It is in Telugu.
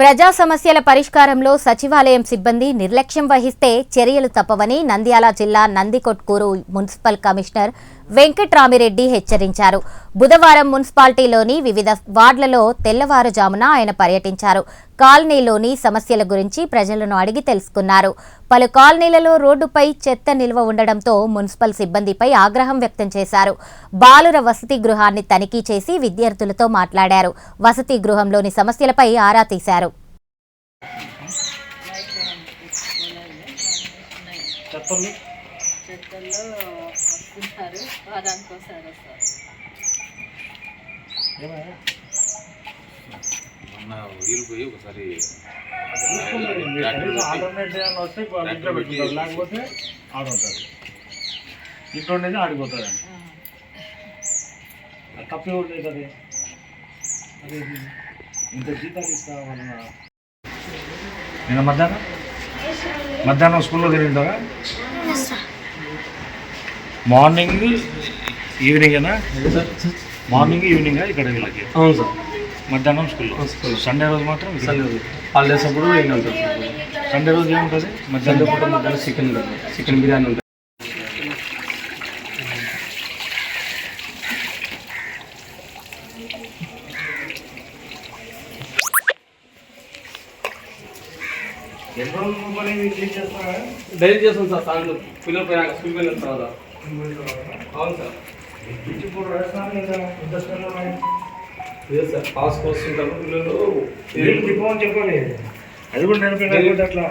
ప్రజా సమస్యల పరిష్కారంలో సచివాలయం సిబ్బంది నిర్లక్ష్యం వహిస్తే చర్యలు తప్పవని నంద్యాల జిల్లా నందికొట్కూరు మున్సిపల్ కమిషనర్ వెంకట్రామిరెడ్డి హెచ్చరించారు. బుధవారం మున్సిపాలిటీలోని వివిధ వార్డులలో తెల్లవారుజామున ఆయన పర్యటించారు. కాలనీలోని సమస్యల గురించి ప్రజలను అడిగి తెలుసుకున్నారు. పలు కాలనీలలో రోడ్డుపై చెత్త నిల్వ ఉండడంతో మున్సిపల్ సిబ్బందిపై ఆగ్రహం వ్యక్తం చేశారు. బాలుర వసతి గృహాన్ని తనిఖీ చేసి విద్యార్థులతో మాట్లాడారు. వసతి గృహంలోని సమస్యలపై ఆరా తీశారు. చెప్పండి. చెత్తల్లో వస్తున్నారు వారానికి ఒకసారి వస్తారు. ఏమయ్యా మొన్న వీలు పోయి ఒకసారి లేకపోతే ఆడుంటుంది ఇంట్లో ఉండేది ఆడిపోతుంది తప్పి కూడా లేదు అది. ఇంత జీతాలు ఇస్తా వలన నిన్న మధ్యాహ్నం? మధ్యాహ్నం స్కూల్లో తింటారా మార్నింగ్ ఈవినింగేనా? మార్నింగ్ ఈవినింగ్ ఇక్కడ వీళ్ళకి? అవును సార్ మధ్యాహ్నం స్కూల్లో సండే రోజు మాత్రం. సండే హాలిడేస్ అప్పుడు ఏం ఉంటుంది? సండే రోజు ఏముంటుంది మధ్యాహ్నం. పూట మధ్యాహ్నం చికెన్ చికెన్ బిర్యానీ ఉంటుంది. డైలీ చేస్తాం సార్ సాయంత్రం. పిల్లలు పోయినాక స్కూల్కి వెళ్ళిన తర్వాత. అవును సార్. లేదు సార్ పాస్ పిల్లలు చెప్పమని చెప్పాలి. అది కూడా అట్లా.